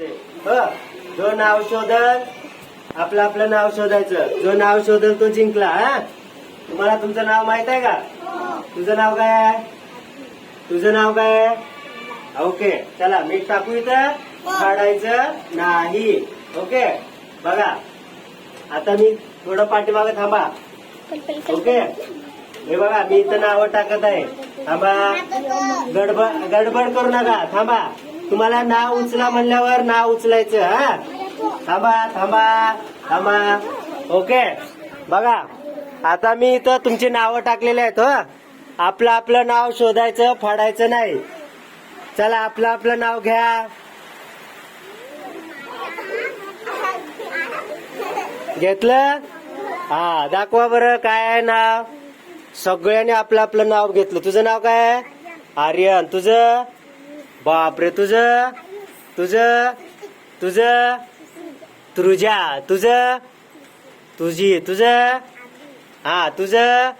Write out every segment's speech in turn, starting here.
जो नाव शोधल आपलं आपलं नाव शोधायचं. जो नाव शोधल तो जिंकला हा? तुम्हाला तुमचं नाव माहीत आहे का? तुझं नाव काय आहे? तुझं नाव काय आहे? ओके चला मीठ टाकू इथं. काढायचं नाही. ओके बघा. आता मी थोडं पाठीमागं थांबा. ओके? हे बघा मी इथं नाव टाकत आहे. थांबा. गडबड गडबड करू नका. थांबा. तुम्हाला नाव उचला म्हणल्यावर नाव उचलायचं हा? थांबा थांबा थांबा. ओके. बघा आता मी इथं तुमची नावं टाकलेली आहेत हो? आपलं आपलं नाव शोधायचं फाडायचं नाही. चला आपलं आपलं नाव घ्या. घेतलं? हा दाखवा बरं काय आहे नाव? सगळ्यांनी आपलं आपलं नाव घेतलं. तुझं नाव काय आहे? आर्यन. तुझं? बापरे तुझं तुझं तुझं तुझ्या तुझं तुझी तुझं हा तुझं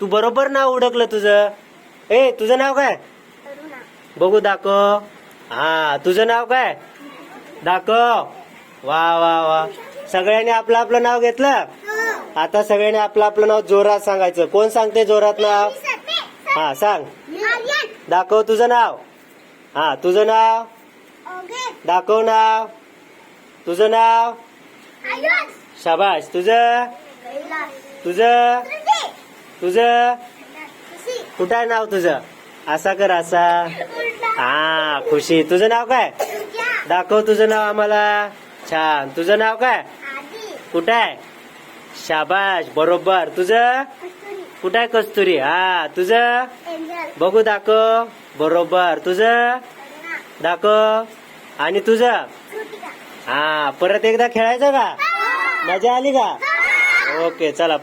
तू बरोबर नाव उडकलं तुझं. ए तुझं नाव काय? बघू दाखव. हा तुझं नाव काय? दाखव. वा वा वा. सगळ्यांनी आपलं आपलं नाव घेतलं? आता सगळ्यांनी आपलं आपलं नाव जोरात सांगायचं. कोण सांगते जोरात नाव? हा सांग. दाखव तुझं नाव. हा तुझं नाव? दाखव नाव. तुझं नाव? शाबाश तुझं? तुझं? तुझं. कुठं आहे नाव तुझं? असा कर असा हा खुशी. तुझं नाव काय? दाखव तुझं नाव आम्हाला. छान. तुझं नाव काय? कुठं आहे? शाबाश बरोबर. तुझं? कुठं आहे कस्तुरी? हा तुझं? बघू दाखव. बरोबर. तुझं? दाखव. आणि तुझं? हा परत एकदा खेळायचं का? मजा आली का? ओके चला